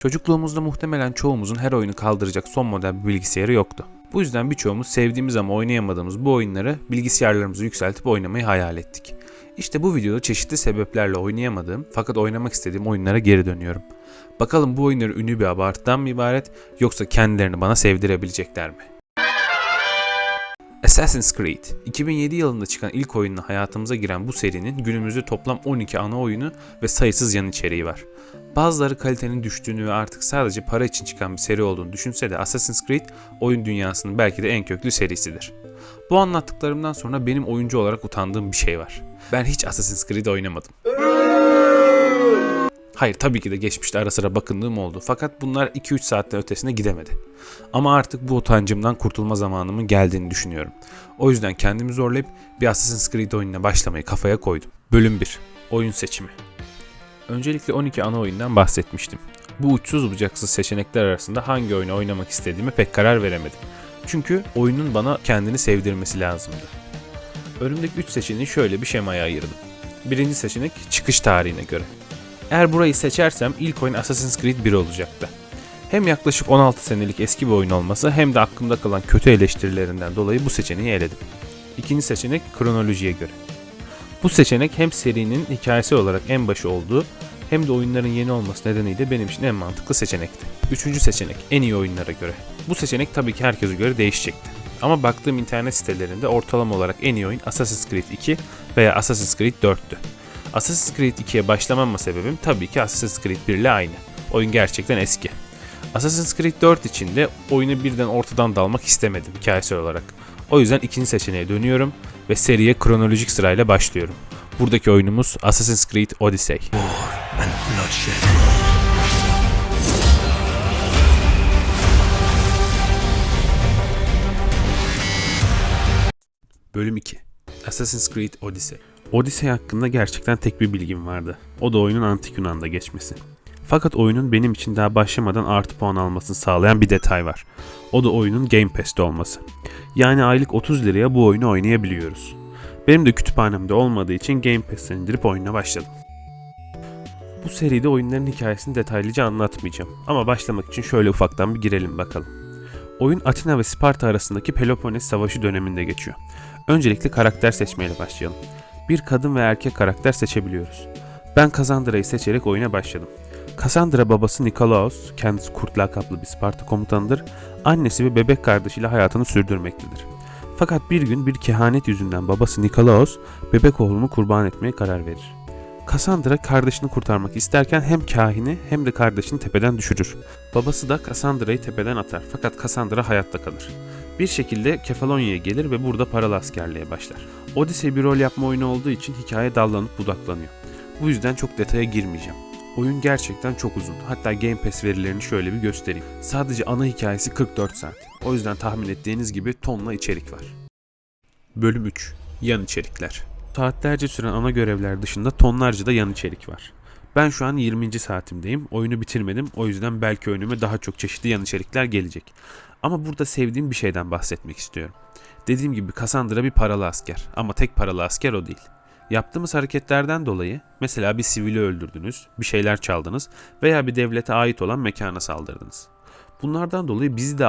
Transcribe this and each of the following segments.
Çocukluğumuzda muhtemelen çoğumuzun her oyunu kaldıracak son model bir bilgisayarı yoktu. Bu yüzden birçoğumuz sevdiğimiz ama oynayamadığımız bu oyunları bilgisayarlarımızı yükseltip oynamayı hayal ettik. İşte bu videoda çeşitli sebeplerle oynayamadığım fakat oynamak istediğim oyunlara geri dönüyorum. Bakalım bu oyunları ünlü bir abartıdan mı ibaret yoksa kendilerini bana sevdirebilecekler mi? Assassin's Creed 2007 yılında çıkan ilk oyunla hayatımıza giren bu serinin günümüzde toplam 12 ana oyunu ve sayısız yan içeriği var. Bazıları kalitenin düştüğünü ve artık sadece para için çıkan bir seri olduğunu düşünse de Assassin's Creed oyun dünyasının belki de en köklü serisidir. Bu anlattıklarımdan sonra benim oyuncu olarak utandığım bir şey var. Ben hiç Assassin's Creed oynamadım. Hayır tabii ki de geçmişte ara sıra bakındığım oldu fakat bunlar 2-3 saatten ötesine gidemedi. Ama artık bu utancımdan kurtulma zamanımın geldiğini düşünüyorum. O yüzden kendimi zorlayıp bir Assassin's Creed oyununa başlamayı kafaya koydum. Bölüm 1. Oyun seçimi. Öncelikle 12 ana oyundan bahsetmiştim. Bu uçsuz bucaksız seçenekler arasında hangi oyunu oynamak istediğime pek karar veremedim. Çünkü oyunun bana kendini sevdirmesi lazımdı. Önümdeki 3 seçeneği şöyle bir şemaya ayırdım. Birinci seçenek çıkış tarihine göre. Eğer burayı seçersem ilk oyun Assassin's Creed 1 olacaktı. Hem yaklaşık 16 senelik eski bir oyun olması hem de aklımda kalan kötü eleştirilerinden dolayı bu seçeneği eledim. İkinci seçenek kronolojiye göre. Bu seçenek hem serinin hikayesi olarak en başı olduğu hem de oyunların yeni olması nedeniyle benim için en mantıklı seçenekti. Üçüncü seçenek en iyi oyunlara göre. Bu seçenek tabii ki herkese göre değişecekti. Ama baktığım internet sitelerinde ortalama olarak en iyi oyun Assassin's Creed 2 veya Assassin's Creed 4'tü. Assassin's Creed 2'ye başlamama sebebim tabii ki Assassin's Creed 1 ile aynı. Oyun gerçekten eski. Assassin's Creed 4 için de oyunu birden ortadan dalmak istemedim hikayesi olarak. O yüzden ikinci seçeneğe dönüyorum ve seriye kronolojik sırayla başlıyorum. Buradaki oyunumuz Assassin's Creed Odyssey. Bölüm 2 Assassin's Creed Odyssey Odyssey hakkında gerçekten tek bir bilgim vardı. O da oyunun antik Yunan'da geçmesi. Fakat oyunun benim için daha başlamadan artı puan almasını sağlayan bir detay var. O da oyunun Game Pass'te olması. Yani aylık 30 liraya bu oyunu oynayabiliyoruz. Benim de kütüphanemde olmadığı için Game Pass'ten indirip oyuna başladım. Bu seride oyunların hikayesini detaylıca anlatmayacağım ama başlamak için şöyle ufaktan bir girelim bakalım. Oyun Atina ve Sparta arasındaki Peloponnes Savaşı döneminde geçiyor. Öncelikle karakter seçmeyle başlayalım. Bir kadın ve erkek karakter seçebiliyoruz. Ben Cassandra'yı seçerek oyuna başladım. Cassandra babası Nikolaos, kendisi kurt lakaplı bir Sparta komutanıdır, annesi ve bebek kardeşiyle hayatını sürdürmektedir. Fakat bir gün bir kehanet yüzünden babası Nikolaos bebek oğlunu kurban etmeye karar verir. Cassandra kardeşini kurtarmak isterken hem kahini hem de kardeşini tepeden düşürür. Babası da Cassandra'yı tepeden atar fakat Cassandra hayatta kalır. Bir şekilde Kefalonya'ya gelir ve burada paralı askerliğe başlar. Odyssey bir rol yapma oyunu olduğu için hikaye dallanıp budaklanıyor. Bu yüzden çok detaya girmeyeceğim. Oyun gerçekten çok uzun. Hatta Game Pass verilerini şöyle bir göstereyim. Sadece ana hikayesi 44 saat. O yüzden tahmin ettiğiniz gibi tonla içerik var. Bölüm 3. Yan içerikler. Saatlerce süren ana görevler dışında tonlarca da yan içerik var. Ben şu an 20. saatimdeyim. Oyunu bitirmedim. O yüzden belki önüme daha çok çeşitli yan içerikler gelecek. Ama burada sevdiğim bir şeyden bahsetmek istiyorum. Dediğim gibi Cassandra bir paralı asker. Ama tek paralı asker o değil. Yaptığımız hareketlerden dolayı mesela bir sivili öldürdünüz, bir şeyler çaldınız veya bir devlete ait olan mekana saldırdınız. Bunlardan dolayı bizi de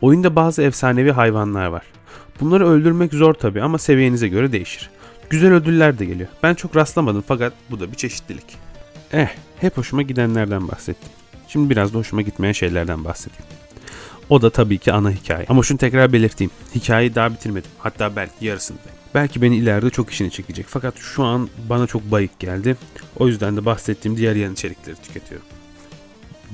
Oyunda bazı efsanevi hayvanlar var. Bunları öldürmek zor tabi ama seviyenize göre değişir. Güzel ödüller de geliyor. Ben çok rastlamadım fakat bu da bir çeşitlilik. Eh, hep hoşuma gidenlerden bahsettim. Şimdi biraz da hoşuma gitmeyen şeylerden bahsedeyim. O da tabii ki ana hikaye. Ama şunu tekrar belirteyim. Hikayeyi daha bitirmedim. Hatta belki yarısındayım. Belki beni ileride çok işini çekecek. Fakat şu an bana çok bayık geldi. O yüzden de bahsettiğim diğer yan içerikleri tüketiyorum.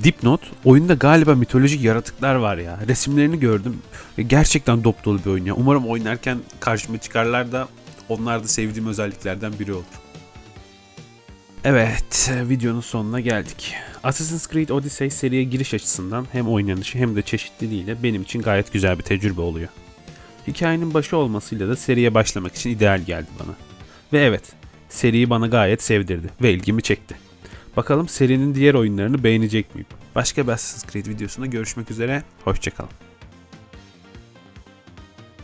Dipnot, oyunda galiba mitolojik yaratıklar var ya. Resimlerini gördüm. Ve gerçekten dop dolu bir oyun ya. Umarım oynarken karşıma çıkarlar da onlar da sevdiğim özelliklerden biri olur. Evet, videonun sonuna geldik. Assassin's Creed Odyssey seriye giriş açısından hem oynanışı hem de çeşitliliğiyle benim için gayet güzel bir tecrübe oluyor. Hikayenin başı olmasıyla da seriye başlamak için ideal geldi bana. Ve evet, seriyi bana gayet sevdirdi ve ilgimi çekti. Bakalım serinin diğer oyunlarını beğenecek miyim? Başka Assassin's Creed videosunda görüşmek üzere, hoşçakalın.